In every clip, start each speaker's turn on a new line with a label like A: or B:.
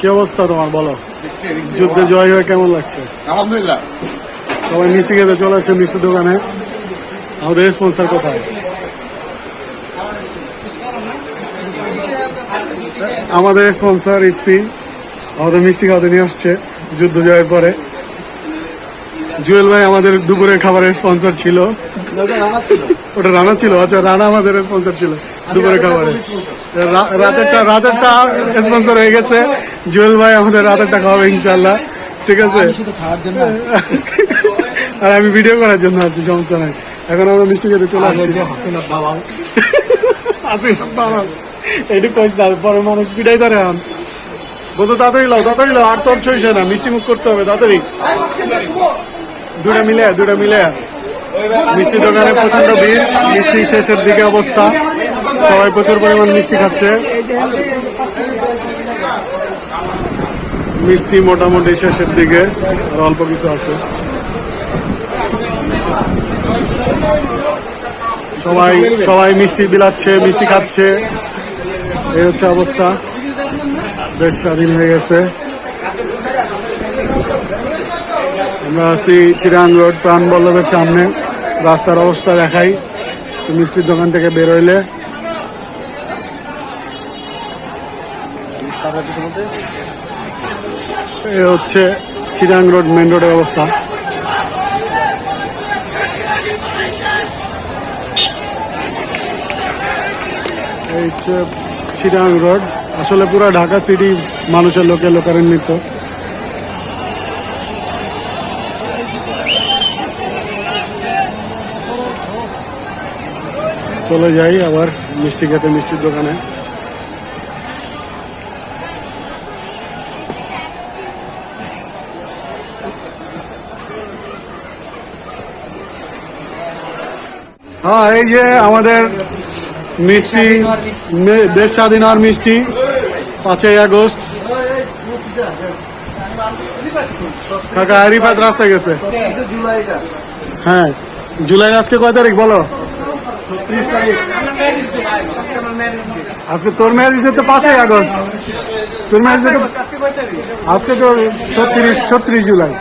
A: কি অবস্থা তোমার বলো? যুদ্ধে জয় হয়ে কেমন লাগছে?
B: আলহামদুলিল্লাহ।
A: সবাই মিষ্টি খেতে চলে আসছে মিষ্টি দোকানে। আমাদের স্পন্সার কোথায়? আমাদের স্পন্সার ইফতি। আমাদের মিষ্টি খাওয়াতে নিয়ে আসছে যুদ্ধ জয়ের পরে। জুয়েল ভাই আমাদের দুপুরের খাবারের স্পন্সর ছিল। ওটা রানা ছিল। আচ্ছা রানা আমাদের স্পন্সর ছিল। দুপুরের খাবারে। রাতেরটা রাতেরটা স্পন্সর হয়ে গেছে। জুয়েল ভাই আমাদের রাতেরটা খাওয়াবে ইনশাল্লাহ ঠিক আছে? আর আমি ভিডিও করার জন্য আছি সমস্যা নাই। এখন আমরা মিষ্টি খেতে চলে আসছি। আছি বাবা। এইটু কইস না পরে মানুষ পিটাই ধরে আন। বলতো তাড়াতাড়ি লাও তাড়াতাড়ি লাও আর তোর সইছে না। মিষ্টি মুখ করতে হবে তাড়াতাড়ি। দুটা মিলে দুটা মিলে। মিষ্টি দোকানে প্রচণ্ড ভিড় মিষ্টি শেষের দিকে অবস্থা। সবাই প্রচুর পরিমাণ মিষ্টি খাচ্ছে। মিষ্টি মোটামুটি শেষের দিকে অল্প কিছু আছে। সবাই সবাই মিষ্টি বিলাচ্ছে, মিষ্টি খাচ্ছে। এই হচ্ছে অবস্থা। বেশ স্বাধীন হয়ে গেছে। আমরা আছি চিরাং রোড প্রাণ বল্লভের সামনে। রাস্তার অবস্থা দেখাই। মিষ্টির দোকান থেকে বেরোইলে এ হচ্ছে চিরাং রোড মেন রোডের অবস্থা। এই হচ্ছে চিরাং রোড। আসলে পুরো ঢাকা সিটি মানুষের লোকে লোকারণ্যিত চলে যাই আবার মিষ্টি খেতে, মিষ্টির দোকানে। হ্যাঁ এই যে আমাদের মিষ্টি দেশ স্বাধীন হওয়ার মিষ্টি, পাঁচই আগস্ট। কাকা আরিফাত রাস্তায় গেছে। হ্যাঁ জুলাই আজকে কয় তারিখ বলো? আজকে তোর ম্যারেজ হচ্ছে পাঁচই আগস্ট। তোর ম্যারেজ আজকে তো ছত্রিশ ছত্রিশ জুলাই।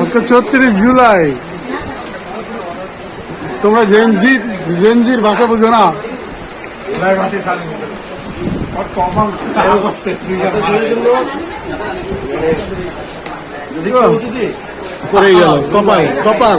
A: আজকে ছত্রিশ জুলাই। তোমরা জেনজি জেনজির ভাষা বুঝো না? পড়ে গেল কপাল কপাল।